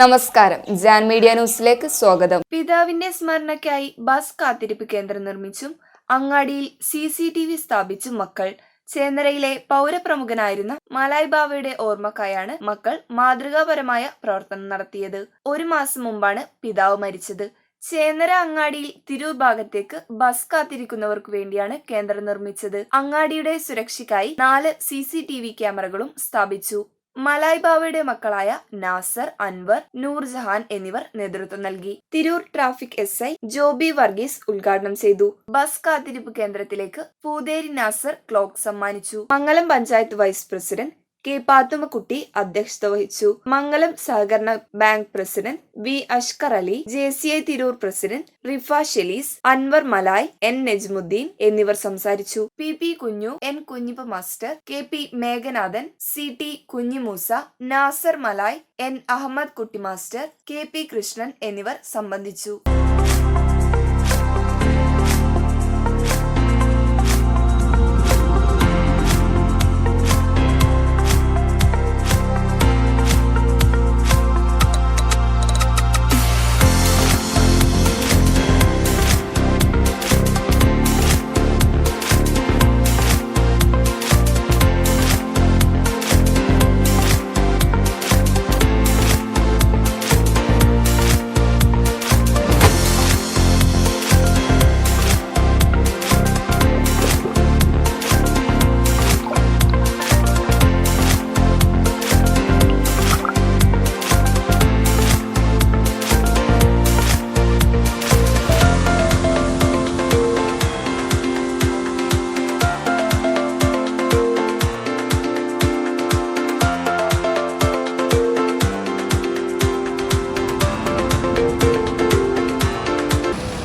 നമസ്കാരം. ജാൻ മീഡിയ ന്യൂസിലേക്ക് സ്വാഗതം. പിതാവിന്റെ സ്മരണയ്ക്കായി ബസ് കാത്തിരിപ്പ് കേന്ദ്രം നിർമ്മിച്ചും അങ്ങാടിയിൽ സി സി ടി വി സ്ഥാപിച്ചും മക്കൾ. ചേന്നരയിലെ പൗരപ്രമുഖനായിരുന്ന മലായ് ബാവയുടെ ഓർമ്മക്കായാണ് മക്കൾ മാതൃകാപരമായ പ്രവർത്തനം നടത്തിയത്. ഒരു മാസം മുമ്പാണ് പിതാവ് മരിച്ചത്. ചേന്നര അങ്ങാടിയിൽ തിരൂർ ഭാഗത്തേക്ക് ബസ് കാത്തിരിക്കുന്നവർക്ക് വേണ്ടിയാണ് കേന്ദ്രം നിർമ്മിച്ചത്. അങ്ങാടിയുടെ സുരക്ഷയ്ക്കായി നാല് സി ക്യാമറകളും സ്ഥാപിച്ചു. മലായ് ബാവയുടെ മക്കളായ നാസർ അൻവർ നൂർജഹാൻ എന്നിവർ നേതൃത്വം നൽകി. Tirur traffic S I Joby Varghese ഉദ്ഘാടനം ചെയ്തു. ബസ് കാത്തിരിപ്പ് കേന്ദ്രത്തിലേക്ക് പൂതേരി നാസർ ക്ലോക്ക് സമ്മാനിച്ചു. Mangalam panchayat vice president K Pathummakutty അധ്യക്ഷത വഹിച്ചു. മംഗലം സഹകരണ bank president V Ashkar Ali J C I Tirur president Rifa Shelees Anwar Malayi N Najmudheen എന്നിവർ സംസാരിച്ചു. P P Kunju N Kunhippa master K P Meghanathan C T Kunhimoosa Nasar Malayi N Ahammed Kutty master K P Krishnan എന്നിവർ സംബന്ധിച്ചു.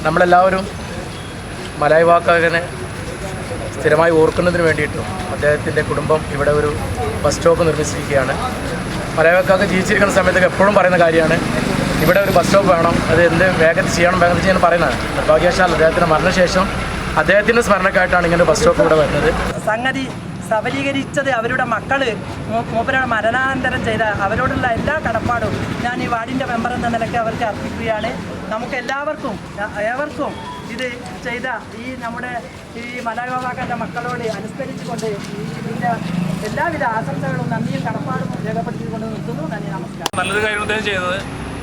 നമ്മളെല്ലാവരും മലായ് വാക്കാകനെ സ്ഥിരമായി ഓർക്കുന്നതിന് വേണ്ടിയിട്ടും അദ്ദേഹത്തിന്റെ കുടുംബം ഇവിടെ ഒരു ബസ് സ്റ്റോപ്പ് നിർമ്മിച്ചിരിക്കുകയാണ്. മലായ് വാക്കാക്ക് ജീവിച്ചിരിക്കുന്ന സമയത്തൊക്കെ എപ്പോഴും പറയുന്ന കാര്യമാണ് ഇവിടെ ഒരു ബസ് സ്റ്റോപ്പ് വേണം അത് എന്ത് വേഗത്തിൽ ചെയ്യണം വേഗത്തിൽ ചെയ്യണം പറയുന്നതാണ്. നിർഭാഗ്യവശാൽ അദ്ദേഹത്തിന്റെ മരണശേഷം അദ്ദേഹത്തിന്റെ സ്മരണക്കായിട്ടാണ് ഇങ്ങനെ ബസ് സ്റ്റോപ്പ് ഇവിടെ വരുന്നത്. സംഗതി സബലീകരിച്ചത് അവരുടെ മക്കൾ മൂപ്പരോട് മരണാനന്തരം ചെയ്ത അവരോടുള്ള എല്ലാ കടപ്പാടും വാർഡിന്റെ മെമ്പർ എന്ന നിലയ്ക്ക് അവർക്ക് അർപ്പിക്കുകയാണ്. നമുക്ക് എല്ലാവർക്കും ഏവർക്കും ഇത് ചെയ്ത ഈ നമ്മുടെ ഈ മലയാളവാക്കാന്റെ മക്കളോട് അനുസ്മരിച്ചുകൊണ്ട് ഇതിന്റെ എല്ലാവിധ ആശംസകളും നന്ദിയും കടപ്പാടും രേഖപ്പെടുത്തിക്കൊണ്ട് നിർത്തുന്നു. നന്ദി നമസ്കാരം. നല്ലൊരു കാര്യം അദ്ദേഹം ചെയ്തത്.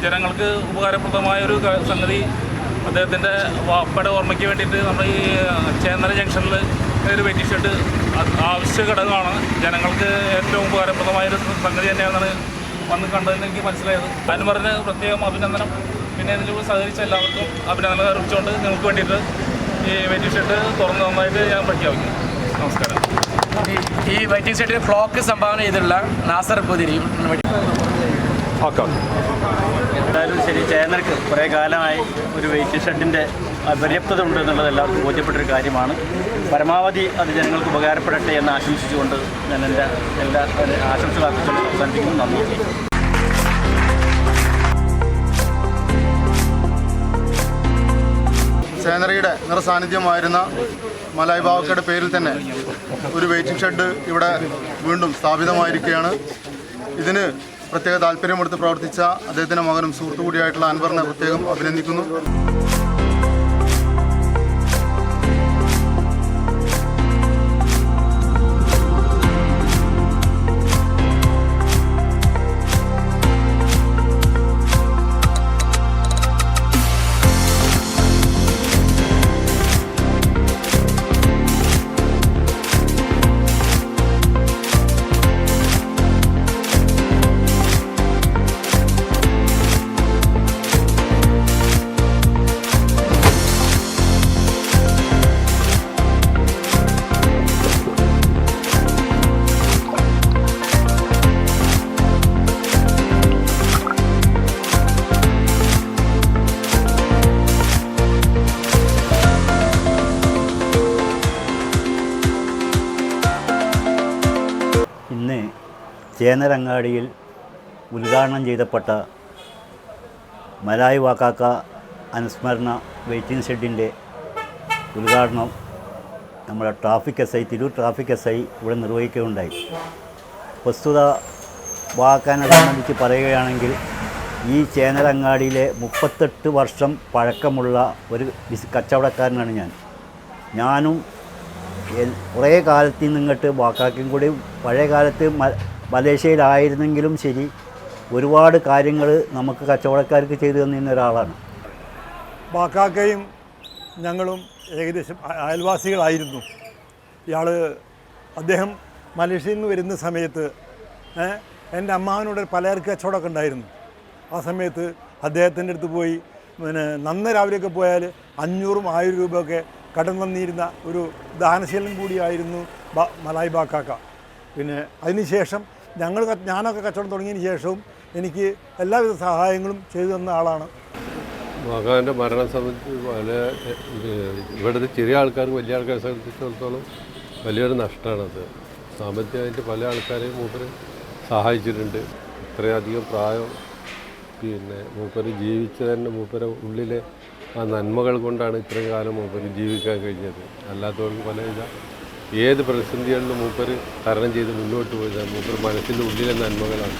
ജനങ്ങൾക്ക് ഉപകാരപ്രദമായ ഒരു സംഗതി അദ്ദേഹത്തിന്റെ വാപ്പയുടെ ഓർമ്മയ്ക്ക് വേണ്ടിയിട്ട് നമ്മൾ ഈ ചേന്നര ജംഗ്ഷനിൽ ഒരു ഷെഡ് ആവശ്യ ഘടകമാണ് ജനങ്ങൾക്ക് ഏറ്റവും ഉപകാരപ്രദമായൊരു സംഗതി തന്നെയാണെന്നാണ് വന്ന് കണ്ടതിന് എനിക്ക് മനസ്സിലായത്. അനുമറിന് പ്രത്യേകം അഭിനന്ദനം. പിന്നെ ഇതിലൂടെ സഹകരിച്ച എല്ലാവർക്കും അഭിനന്ദനം അറിയിച്ചുകൊണ്ട് നിങ്ങൾക്ക് വേണ്ടിയിട്ട് ഈ വെയിറ്റിംഗ് ഷെഡ് തുറന്ന് നന്നായിട്ട് ഞാൻ പ്രഖ്യാപിക്കും നമസ്കാരം. ഈ- വെയിറ്റിംഗ് ഷെഡിൽ ഫ്ലോക്ക് സംഭാവന ചെയ്തിട്ടുള്ള നാസർ പുതിരിയും. എന്തായാലും ശരി ചേന്നർക്ക് കുറേ കാലമായി ഒരു വെയിറ്റ് ഷെഡിന്റെ പര്യാപ്തത ഉണ്ട് എന്നുള്ളത് എല്ലാവർക്കും ബോധ്യപ്പെട്ടൊരു കാര്യമാണ്. പരമാവധി അത് ജനങ്ങൾക്ക് ഉപകാരപ്പെടട്ടെ എന്ന് ആശംസിച്ചുകൊണ്ട് ഞാൻ എന്റെ എല്ലാ ആശംസകൾ അർപ്പിച്ചുകൊണ്ട് അവസാനിപ്പിക്കുന്നു. നന്ദി. സേനറിയുടെ നിറസാന്നിധ്യമായിരുന്ന മലായ് ബാവക്കയുടെ പേരിൽ തന്നെ ഒരു വെയിറ്റിംഗ് ഷെഡ് ഇവിടെ വീണ്ടും സ്ഥാപിതമായിരിക്കുകയാണ്. ഇതിന് പ്രത്യേക താല്പര്യമെടുത്ത് പ്രവർത്തിച്ച അദ്ദേഹത്തിന്റെ മകനും സുഹൃത്തു കൂടിയായിട്ടുള്ള അൻവറിനെ പ്രത്യേകം അഭിനന്ദിക്കുന്നു. ചേനരങ്ങാടിയിൽ ഉദ്ഘാടനം ചെയ്തപ്പെട്ട മലായി വാക്കാക്ക അനുസ്മരണ വെയിറ്റിംഗ് ഷെഡിന്റെ ഉദ്ഘാടനം നമ്മുടെ traffic S I Tirur traffic S I ഇവിടെ നിർവഹിക്കുകയുണ്ടായി. പ്രസ്തുത വാക്കാനെ സംബന്ധിച്ച് പറയുകയാണെങ്കിൽ ഈ ചേനരങ്ങാടിയിലെ മുപ്പത്തെട്ട് വർഷം പഴക്കമുള്ള ഒരു കച്ചവടക്കാരനാണ് ഞാൻ. ഞാനും കുറേ കാലത്തിൽ നിന്നിട്ട് വാക്കാക്കും കൂടി പഴയ കാലത്ത് മലേഷ്യയിലായിരുന്നെങ്കിലും ശരി ഒരുപാട് കാര്യങ്ങൾ നമുക്ക് കച്ചവടക്കാർക്ക് ചെയ്തു തന്നിരുന്ന ഒരാളാണ്. ബാക്കാക്കയും ഞങ്ങളും ഏകദേശം അയൽവാസികളായിരുന്നു. ഇയാൾ അദ്ദേഹം മലേഷ്യയിൽ നിന്ന് വരുന്ന സമയത്ത് എന്റെ അമ്മാവനോട് പലചരക്ക് കച്ചവടമൊക്കെ ഉണ്ടായിരുന്നു. ആ സമയത്ത് അദ്ദേഹത്തിന്റെ അടുത്ത് പോയി പിന്നെ നന്ന രാവിലെയൊക്കെ പോയാൽ അഞ്ഞൂറും ആയിരം രൂപയൊക്കെ കടം തന്നിരുന്ന ഒരു ദാനശീലം കൂടിയായിരുന്നു മലായി ബാക്കാക്ക. പിന്നെ അതിനുശേഷം ഞങ്ങൾ ഞാനൊക്കെ കച്ചവടം തുടങ്ങിയതിന് ശേഷവും എനിക്ക് എല്ലാവിധ സഹായങ്ങളും ചെയ്തു തന്ന ആളാണ്. മകന്റെ മരണം സംബന്ധിച്ച് ഇവിടുത്തെ ചെറിയ ആൾക്കാർക്ക് വലിയ ആൾക്കാരെ സംബന്ധിച്ചിടത്തോളം വലിയൊരു നഷ്ടമാണത്. സാമ്പത്തികമായിട്ട് പല ആൾക്കാരെയും മൂപ്പര് സഹായിച്ചിട്ടുണ്ട്. ഇത്രയധികം പ്രായം പിന്നെ മൂപ്പര് ജീവിച്ച തന്നെ മൂപ്പര ഉള്ളിലെ ആ നന്മകൾ കൊണ്ടാണ് ഇത്രയും കാലം മൂപ്പര് ജീവിക്കാൻ കഴിഞ്ഞത്. അല്ലാത്തതുകൊണ്ട് പല ഏത് പ്രതിസന്ധികളിലും മൂപ്പർ തരണം ചെയ്ത് മുന്നോട്ട് പോയത് മൂപ്പർ മനസ്സിന്റെ ഉള്ളിലെ നന്മകളാണ്.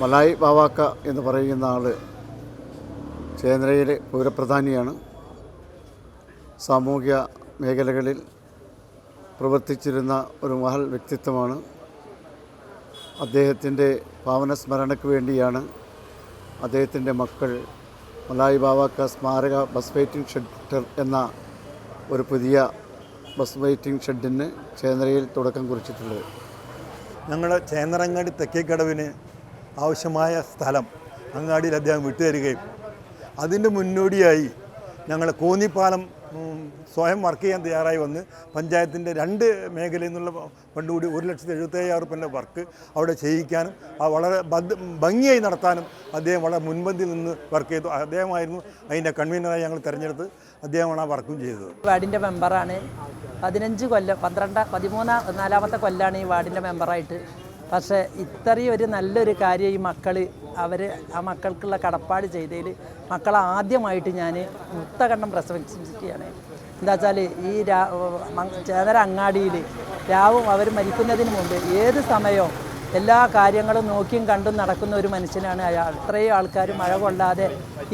മലായി ബാവാക്ക എന്ന് പറയുന്ന ആൾ ചേന്ദ്രയിലെ പൗരപ്രധാനിയാണ്. സാമൂഹ്യ മേഖലകളിൽ പ്രവർത്തിച്ചിരുന്ന ഒരു മഹൽ വ്യക്തിത്വമാണ്. അദ്ദേഹത്തിന്റെ പാവന സ്മരണയ്ക്ക് വേണ്ടിയാണ് അദ്ദേഹത്തിന്റെ മക്കൾ മലായി ബാവാക്ക സ്മാരക ബസ് വെയിറ്റിംഗ് ഷെൽട്ടർ എന്ന ഒരു പുതിയ ബസ് വെയിറ്റിംഗ് ഷെഡിന് ചേന്ദ്രയിൽ തുടക്കം കുറിച്ചിട്ടുള്ളത്. ഞങ്ങളുടെ ചേന്നറങ്ങാടി തെക്കേക്കടവിന് ആവശ്യമായ സ്ഥലം അങ്ങാടിയിൽ അദ്ദേഹം വിട്ടുതരികയും അതിന്റെ മുന്നോടിയായി ഞങ്ങൾ കോന്നിപ്പാലം സ്വയം വർക്ക് ചെയ്യാൻ തയ്യാറായി വന്ന് പഞ്ചായത്തിന്റെ രണ്ട് മേഖലയിൽ നിന്നുള്ള ഫണ്ട് കൂടി ഒരു ലക്ഷത്തി എഴുപത്തയ്യായിരം റുപ്യന്റെ വർക്ക് അവിടെ ചെയ്യിക്കാനും വളരെ ഭംഗിയായി നടത്താനും അദ്ദേഹം വളരെ മുൻപന്തിയിൽ നിന്ന് വർക്ക് ചെയ്തു. അദ്ദേഹമായിരുന്നു അതിന്റെ കൺവീനറായി ഞങ്ങൾ തിരഞ്ഞെടുത്ത് അദ്ദേഹമാണ് ആ വർക്കും ചെയ്തത്. വാർഡിന്റെ മെമ്പറാണ്. പതിനഞ്ച് കൊല്ലം പന്ത്രണ്ട് പതിമൂന്നാം നാലാമത്തെ കൊല്ലാണ് ഈ വാർഡിന്റെ മെമ്പറായിട്ട് പക്ഷേ ഇത്രയും ഒരു നല്ലൊരു കാര്യം ഈ മക്കൾ അവർ ആ മക്കൾക്കുള്ള കടപ്പാട് ചെയ്തതിൽ മക്കളെ ആദ്യമായിട്ട് ഞാൻ മുത്തകണ്ഠം പ്രസവിച്ചിരിക്കുകയാണ്. എന്താ വെച്ചാൽ ഈ രാ ചേതര അങ്ങാടിയിൽ രാവും അവർ മരിക്കുന്നതിന് മുമ്പ് ഏത് സമയവും എല്ലാ കാര്യങ്ങളും നോക്കിയും കണ്ടും നടക്കുന്ന ഒരു മനുഷ്യനാണ് അയാൾ. ഇത്രയും ആൾക്കാർ മഴ കൊള്ളാതെ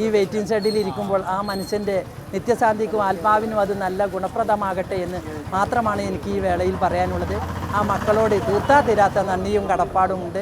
ഈ വെയിറ്റിംഗ് ഷെഡിൽ ഇരിക്കുമ്പോൾ ആ മനുഷ്യന്റെ നിത്യശാന്തിക്കും ആത്മാവിനും അത് നല്ല ഗുണപ്രദമാകട്ടെ എന്ന് മാത്രമാണ് എനിക്ക് ഈ വേളയിൽ പറയാനുള്ളത്. ആ മക്കളോട് തീർത്താ തീരാത്ത നന്ദിയും കടപ്പാടും ഉണ്ട്.